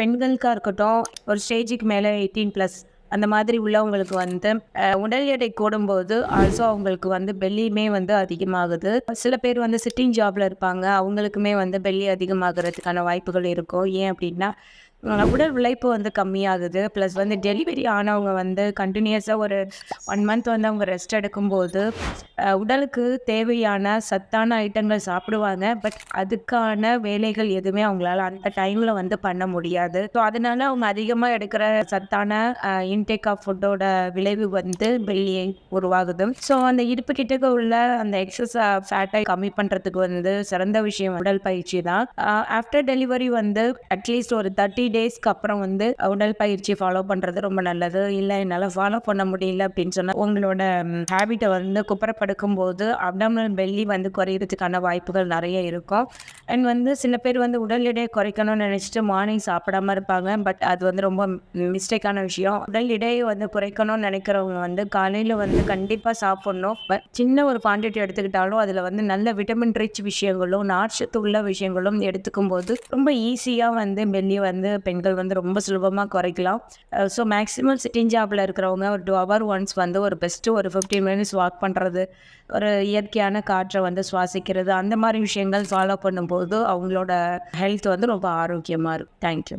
பெண்களுக்காக இருக்கட்டும் ஒரு ஸ்டேஜுக்கு மேலே எயிட்டீன் ப்ளஸ் அந்த மாதிரி உள்ளவங்களுக்கு வந்து உடல் எடை கூடும்போது ஆல்சோ அவங்களுக்கு வந்து பெல்லியுமே வந்து அதிகமாகுது. சில பேர் வந்து சிட்டிங் ஜாப்ல இருப்பாங்க அவங்களுக்குமே வந்து பெல்லி அதிகமாகிறதுக்கான வாய்ப்புகள் இருக்கும். ஏன் அப்படின்னா உடல் உழைப்பு வந்து கம்மியாகுது. ப்ளஸ் வந்து டெலிவரி ஆனவங்க வந்து கண்டினியூஸாக ஒரு ஒன் மந்த் வந்து அவங்க ரெஸ்ட் எடுக்கும்போது உடலுக்கு தேவையான சத்தான ஐட்டங்கள் சாப்பிடுவாங்க. பட் அதுக்கான வேலைகள் எதுவுமே அவங்களால அந்த டைமில் வந்து பண்ண முடியாது. ஸோ அதனால அவங்க அதிகமாக எடுக்கிற சத்தான இன்டேக் ஆஃப் ஃபுட்டோட விளைவு வந்து வெளியே உருவாகுது. ஸோ அந்த இடுப்பு கிட்டக்கு உள்ள அந்த எக்ஸஸ் ஃபேட்டை கம்மி பண்ணுறதுக்கு வந்து சிறந்த விஷயம் உடல் பயிற்சி தான். ஆஃப்டர் டெலிவரி வந்து அட்லீஸ்ட் ஒரு தேர்ட்டி டேஸ்க்கு அப்புறம் வந்து உடல் பயிற்சி ஃபாலோ பண்ணுறது ரொம்ப நல்லது. இல்லை என்னால் ஃபாலோ பண்ண முடியல அப்படின்னு சொன்னால் உங்களோட ஹேபிட்டை வந்து குப்புறப்படுக்கும் போது அப்டாமினல் பெல்லி வந்து குறையிறதுக்கான வாய்ப்புகள் நிறைய இருக்கும். அண்ட் வந்து சில பேர் வந்து உடல் எடையை குறைக்கணும்னு நினச்சிட்டு மார்னிங் சாப்பிடாம இருப்பாங்க. பட் அது வந்து ரொம்ப மிஸ்டேக்கான விஷயம். உடல் எடையை வந்து குறைக்கணும்னு நினைக்கிறவங்க வந்து காலையில் வந்து கண்டிப்பாக சாப்பிட்ணும். பட் சின்ன ஒரு குவான்டிட்டி எடுத்துக்கிட்டாலும் அதில் வந்து நல்ல விட்டமின் ரிச் விஷயங்களும் நார்ச்சத்து உள்ள விஷயங்களும் எடுத்துக்கும் போது ரொம்ப ஈஸியாக வந்து பெல்லி வந்து பெண்கள் வந்து ரொம்ப சுலபமாக குறைக்கலாம். ஸோ மேக்ஸிமம் சிட்டிங் ஜாப்பில் இருக்கிறவங்க ஒரு டூ ஹவர் ஒன்ஸ் வந்து ஒரு பெஸ்ட்டு ஒரு ஃபிஃப்டீன் மினிட்ஸ் வாக் பண்ணுறது ஒரு இயற்கையான காற்றை வந்து சுவாசிக்கிறது அந்த மாதிரி விஷயங்கள் ஃபாலோ பண்ணும்போது அவங்களோட ஹெல்த் வந்து ரொம்ப ஆரோக்கியமாக இருக்கும். தேங்க்யூ